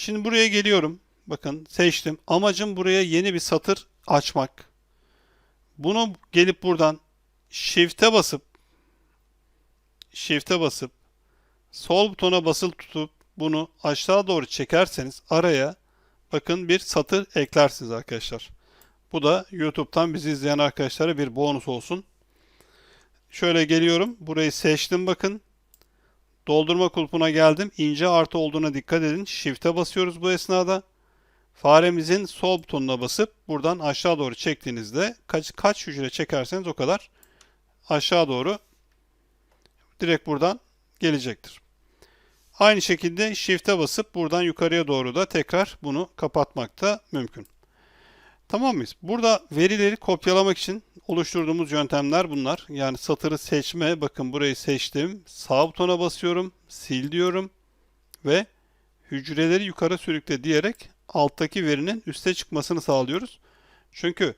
Şimdi buraya geliyorum. Bakın seçtim. Amacım buraya yeni bir satır açmak. Bunu gelip buradan Shift'e basıp Shift'e basıp sol butona basılı tutup bunu aşağı doğru çekerseniz araya bakın bir satır eklersiniz arkadaşlar. Bu da YouTube'dan bizi izleyen arkadaşlara bir bonus olsun. Şöyle geliyorum. Burayı seçtim bakın. Doldurma kulpuna geldim. İnce artı olduğuna dikkat edin. Shift'e basıyoruz bu esnada. Faremizin sol butonuna basıp buradan aşağı doğru çektiğinizde kaç kaç hücre çekerseniz o kadar aşağı doğru direkt buradan gelecektir. Aynı şekilde Shift'e basıp buradan yukarıya doğru da tekrar bunu kapatmak da mümkün. Tamam mıyız? Burada verileri kopyalamak için oluşturduğumuz yöntemler bunlar. Yani satırı seçme, bakın burayı seçtim. Sağ butona basıyorum, sil diyorum ve hücreleri yukarı sürükle diyerek alttaki verinin üste çıkmasını sağlıyoruz. Çünkü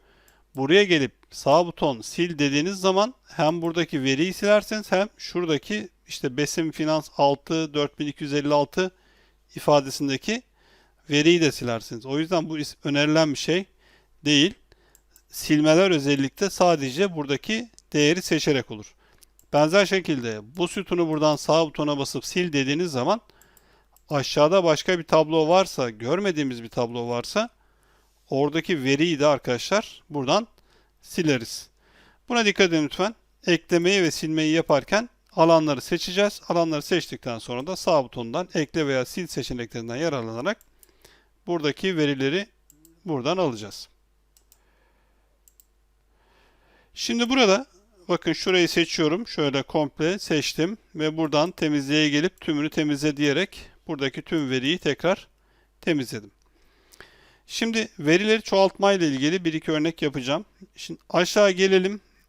buraya gelip sağ buton sil dediğiniz zaman hem buradaki veriyi silerseniz hem şuradaki işte Besim Finans 6 4256 ifadesindeki veriyi de silersiniz. O yüzden bu önerilen bir şey değil. Silmeler özellikle sadece buradaki değeri seçerek olur. Benzer şekilde bu sütunu buradan sağ butona basıp sil dediğiniz zaman aşağıda başka bir tablo varsa, görmediğimiz bir tablo varsa oradaki veriyi de arkadaşlar buradan sileriz. Buna dikkat edin lütfen. Eklemeyi ve silmeyi yaparken alanları seçeceğiz. Alanları seçtikten sonra da sağ butondan ekle veya sil seçeneklerinden yararlanarak buradaki verileri buradan alacağız. Şimdi burada bakın şurayı seçiyorum. Şöyle komple seçtim ve buradan temizliğe gelip tümünü temizle diyerek buradaki tüm veriyi tekrar temizledim. Şimdi verileri çoğaltma ile ilgili bir iki örnek yapacağım. Şimdi aşağı gelelim.